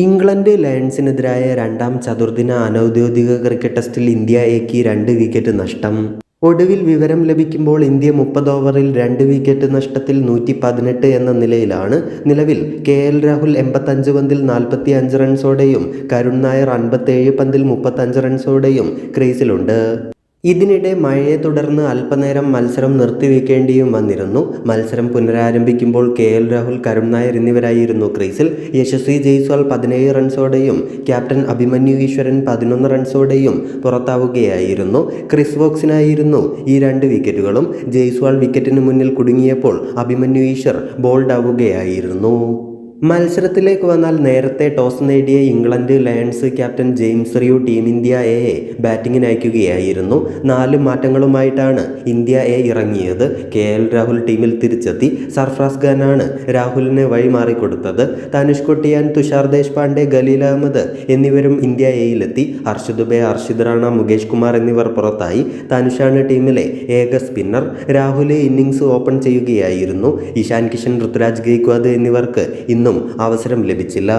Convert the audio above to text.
England ലയൺസിനെതിരായ രണ്ടാം ചതുർദിന അനൗദ്യോഗിക cricket ടെസ്റ്റിൽ India എക്ക് രണ്ട് വിക്കറ്റ് നഷ്ടം. ഒടുവിൽ വിവരം ലഭിക്കുമ്പോൾ ഇന്ത്യ മുപ്പത് ഓവറിൽ രണ്ട് വിക്കറ്റ് നഷ്ടത്തിൽ നൂറ്റി പതിനെട്ട് എന്ന നിലയിലാണ് നിലവിൽ കെ എൽ രാഹുൽ എൺപത്തഞ്ച് പന്തിൽ നാൽപ്പത്തി അഞ്ച് റൺസോടെയും കരുൺ നായർ അൻപത്തേഴ് പന്തിൽ മുപ്പത്തഞ്ച് റൺസോടെയും ക്രീസിലുണ്ട്. ഇതിനിടെ മഴയെ തുടർന്ന് അല്പനേരം മത്സരം നിർത്തിവെക്കേണ്ടിയും വന്നിരുന്നു. മത്സരം പുനരാരംഭിക്കുമ്പോൾ കെ എൽ രാഹുൽ കരുൺ നായർ എന്നിവരായിരുന്നു ക്രീസിൽ. യശസ്വി ജയ്സ്വാൾ പതിനേഴ് റൺസോടെയും ക്യാപ്റ്റൻ അഭിമന്യു ഈശ്വരൻ പതിനൊന്ന് റൺസോടെയും പുറത്താവുകയായിരുന്നു. ക്രിസ് വോക്സിനായിരുന്നു ഈ രണ്ട് വിക്കറ്റുകളും. ജയ്സ്വാൾ വിക്കറ്റിന് മുന്നിൽ കുടുങ്ങിയപ്പോൾ അഭിമന്യു ഈശ്വർ ബോൾഡ് ആവുകയായിരുന്നു മത്സരത്തിലേക്ക് വന്നാൽ നേരത്തെ ടോസ് നേടിയ England Lions captain James Rew team India എയെ ബാറ്റിങ്ങിന് അയക്കുകയായിരുന്നു. നാല് മാറ്റങ്ങളുമായിട്ടാണ് ഇന്ത്യ എ ഇറങ്ങിയത്. കെ എൽ രാഹുൽ ടീമിൽ തിരിച്ചെത്തി സർഫ്രാസ് ഖാനാണ് രാഹുലിന് വഴി മാറിക്കൊടുത്തത് തനുഷ് കൊട്ടിയാൻ തുഷാർ ദേശ്പാണ്ഡെ ഖലീൽ അഹമ്മദ് എന്നിവരും ഇന്ത്യ എയിലെത്തി ഹർഷ് ദുബെ ഹർഷിദ് റാണ മുകേഷ് കുമാർ എന്നിവർ പുറത്തായി. തനുഷാണ് ടീമിലെ ഏക സ്പിന്നർ. രാഹുൽ ഇന്നിങ്സ് ഓപ്പൺ ചെയ്യുകയായിരുന്നു. ഇഷാൻ കിഷൻ ഋതുരാജ് ഗെയ്ക്വാദ് എന്നിവർക്ക് ഇന്നും അവസരം ലഭിച്ചില്ല.